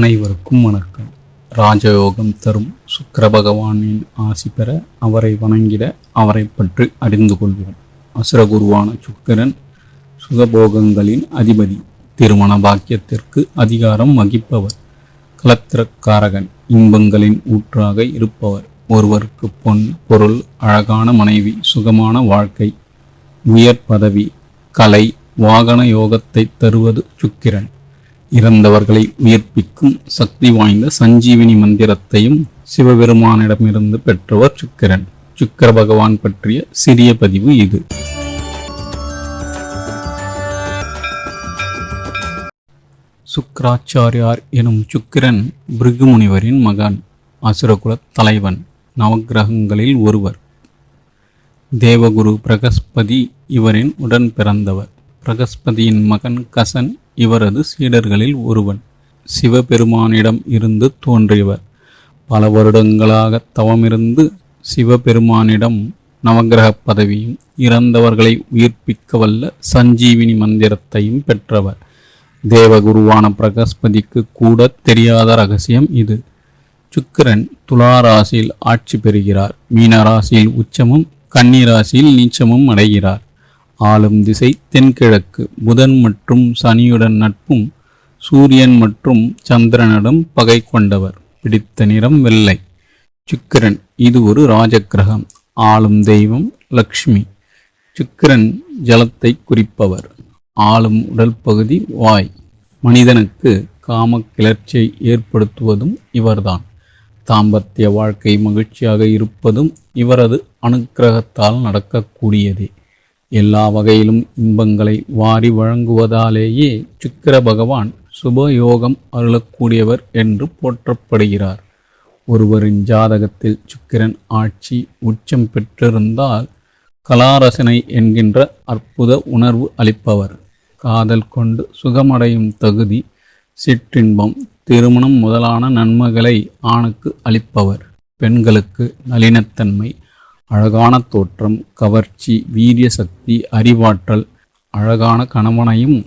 அனைவருக்கும் வணக்கம். ராஜயோகம் தரும் சுக்கர பகவானின் ஆசி பெற அவரை வணங்கிட அவரை பற்றி அறிந்து கொள்வோம். அசுரகுருவான சுக்கிரன் சுகபோகங்களின் அதிபதி திருமண பாக்கியத்திற்கு அதிகாரம் வகிப்பவர் கலத்திரக்காரகன் இன்பங்களின் ஊற்றாக இருப்பவர். ஒருவருக்கு பொன் பொருள் அழகான மனைவி சுகமான வாழ்க்கை உயர் பதவி கலை வாகன யோகத்தை தருவது சுக்கிரன். இறந்தவர்களை உயிர்ப்பிக்கும் சக்தி வாய்ந்த சஞ்சீவினி மந்திரத்தையும் சிவபெருமானிடமிருந்து பெற்றவர் சுக்கிரன். சுக்கிர பகவான் பற்றிய சிறிய பதிவு இது. சுக்கராச்சாரியார் எனும் சுக்கிரன் பிருகுமுனிவரின் மகன் அசுரகுலத் தலைவன் நவக்கிரகங்களில் ஒருவர். தேவகுரு பிரகஸ்பதி இவரின் உடன் பிறந்தவர். பிரகஸ்பதியின் மகன் கசன் இவரது சீடர்களில் ஒருவன் சிவபெருமானிடம் இருந்து தோன்றியவர். பல வருடங்களாக தவமிருந்து சிவபெருமானிடம் நவகிரக பதவியும் இறந்தவர்களை உயிர்ப்பிக்க வல்ல சஞ்சீவினி மந்திரத்தையும் பெற்றவர். தேவகுருவான பிரகஸ்பதிக்கு கூட தெரியாத ரகசியம் இது. சுக்கிரன் துலா ராசியில் ஆட்சி பெறுகிறார். மீன ராசியில் உச்சமும் கன்னிராசியில் நீச்சமும் அடைகிறார். ஆளும் திசை தென்கிழக்கு. புதன் மற்றும் சனியுடன் நட்பும் சூரியன் மற்றும் சந்திரனிடம் பகை கொண்டவர். பிடித்த நிறம் வெள்ளை. சுக்கிரன் இது ஒரு ராஜக்கிரகம். ஆளும் தெய்வம் லக்ஷ்மி. சுக்கிரன் ஜலத்தை குறிப்பவர். ஆளும் உடல் பகுதி வாய். மனிதனுக்கு காம கிளர்ச்சியை ஏற்படுத்துவதும் இவர்தான். தாம்பத்திய வாழ்க்கை மகிழ்ச்சியாக இருப்பதும் இவரது அனுக்கிரகத்தால் நடக்கக்கூடியதே. எல்லா வகையிலும் இன்பங்களை வாரி வழங்குவதாலேயே சுக்கிர பகவான் சுபயோகம் அருளக்கூடியவர் என்று போற்றப்படுகிறார். ஒருவரின் ஜாதகத்தில் சுக்கிரன் ஆட்சி உச்சம் பெற்றிருந்தால் கலாரசனை என்கின்ற அற்புத உணர்வு அளிப்பவர். காதல் கொண்டு சுகமடையும் தகுதி சிற்றின்பம் திருமணம் முதலான நன்மைகளை ஆணுக்கு அளிப்பவர். பெண்களுக்கு நளினத்தன்மை அழகான தோற்றம் கவர்ச்சி வீரிய சக்தி அறிவாற்றல் அழகான கணவனையும்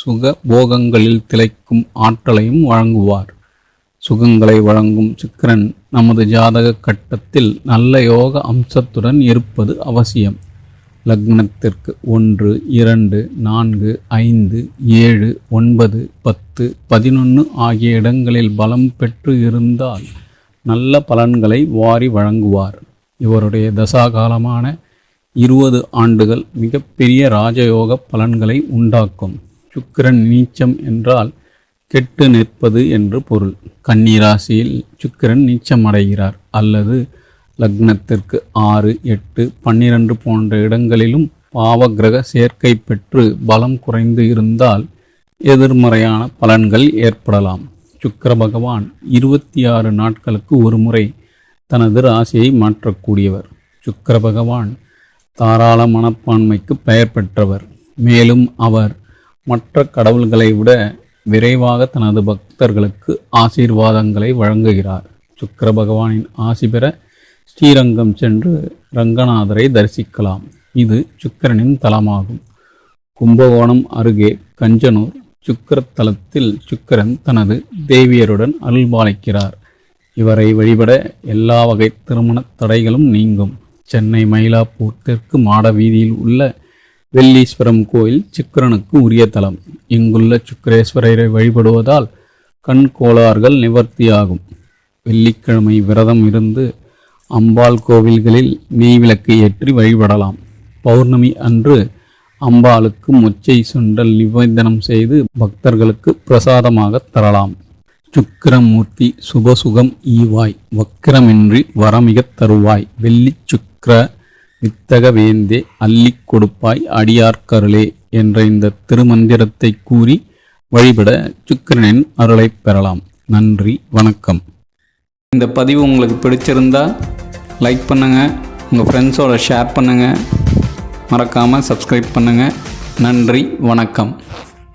சுக போகங்களில் திளைக்கும் ஆற்றலையும் வழங்குவார். சுகங்களை வழங்கும் சுக்கிரன் நமது ஜாதக கட்டத்தில் நல்ல யோக அம்சத்துடன் இருப்பது அவசியம். லக்னத்திற்கு ஒன்று இரண்டு நான்கு ஐந்து ஏழு ஒன்பது பத்து பதினொன்று ஆகிய இடங்களில் பலம் பெற்று இருந்தால் நல்ல பலன்களை வாரி வழங்குவார். இவருடைய தசாகாலமான இருபது ஆண்டுகள் மிகப்பெரிய ராஜயோக பலன்களை உண்டாக்கும். சுக்கிரன் நீச்சம் என்றால் கெட்டு நிற்பது என்று பொருள். கன்னிராசியில் சுக்கிரன் நீச்சம் அடைகிறார் அல்லது லக்னத்திற்கு ஆறு எட்டு பன்னிரண்டு போன்ற இடங்களிலும் பாவகிரக சேர்க்கை பெற்று பலம் குறைந்து இருந்தால் எதிர்மறையான பலன்கள் ஏற்படலாம். சுக்கிர பகவான் இருபத்தி ஆறு நாட்களுக்கு ஒரு முறை தனது ராசியை மாற்றக்கூடியவர். சுக்கர பகவான் தாராள மனப்பான்மைக்கு பெயர் பெற்றவர். மேலும் அவர் மற்ற கடவுள்களை விட விரைவாக தனது பக்தர்களுக்கு ஆசீர்வாதங்களை வழங்குகிறார். சுக்கர பகவானின் ஆசி பெற ஸ்ரீரங்கம் சென்று ரங்கநாதரை தரிசிக்கலாம். இது சுக்கிரனின் தலமாகும். கும்பகோணம் அருகே கஞ்சனூர் சுக்கிரத்தலத்தில் சுக்கிரன் தனது தேவியருடன் அருள்பாலிக்கிறார். இவரை வழிபட எல்லா வகை திருமண தடைகளும் நீங்கும். சென்னை மயிலாப்பூர் தெற்கு மாட வீதியில் உள்ள வெள்ளீஸ்வரம் கோயில் சுக்கிரனுக்கு உரிய தலம். இங்குள்ள சுக்கரேஸ்வரரை வழிபடுவதால் கண் கோளாறுகள் நிவர்த்தியாகும். வெள்ளிக்கிழமை விரதம் இருந்து அம்பாள் கோவில்களில் நெய்விளக்கு ஏற்றி வழிபடலாம். பௌர்ணமி அன்று அம்பாளுக்கு மொச்சை சுண்டல் நிவேதனம் செய்து பக்தர்களுக்கு பிரசாதமாக தரலாம். சுக்கிரமூர்த்தி சுபசுகம் ஈவாய் வக்கிரமின்றி வரமிகத் தருவாய். வெள்ளி சுக்கிர வித்தக வேந்தே அள்ளிக் கொடுப்பாய் அடியார்கருளே என்ற இந்த திருமந்திரத்தை கூறி வழிபட சுக்கிரனின் அருளை பெறலாம். நன்றி வணக்கம். இந்த பதிவு உங்களுக்கு பிடிச்சிருந்தா லைக் பண்ணுங்கள் உங்கள் ஃப்ரெண்ட்ஸோட ஷேர் பண்ணுங்கள் மறக்காமல் சப்ஸ்கிரைப் பண்ணுங்கள் நன்றி வணக்கம்.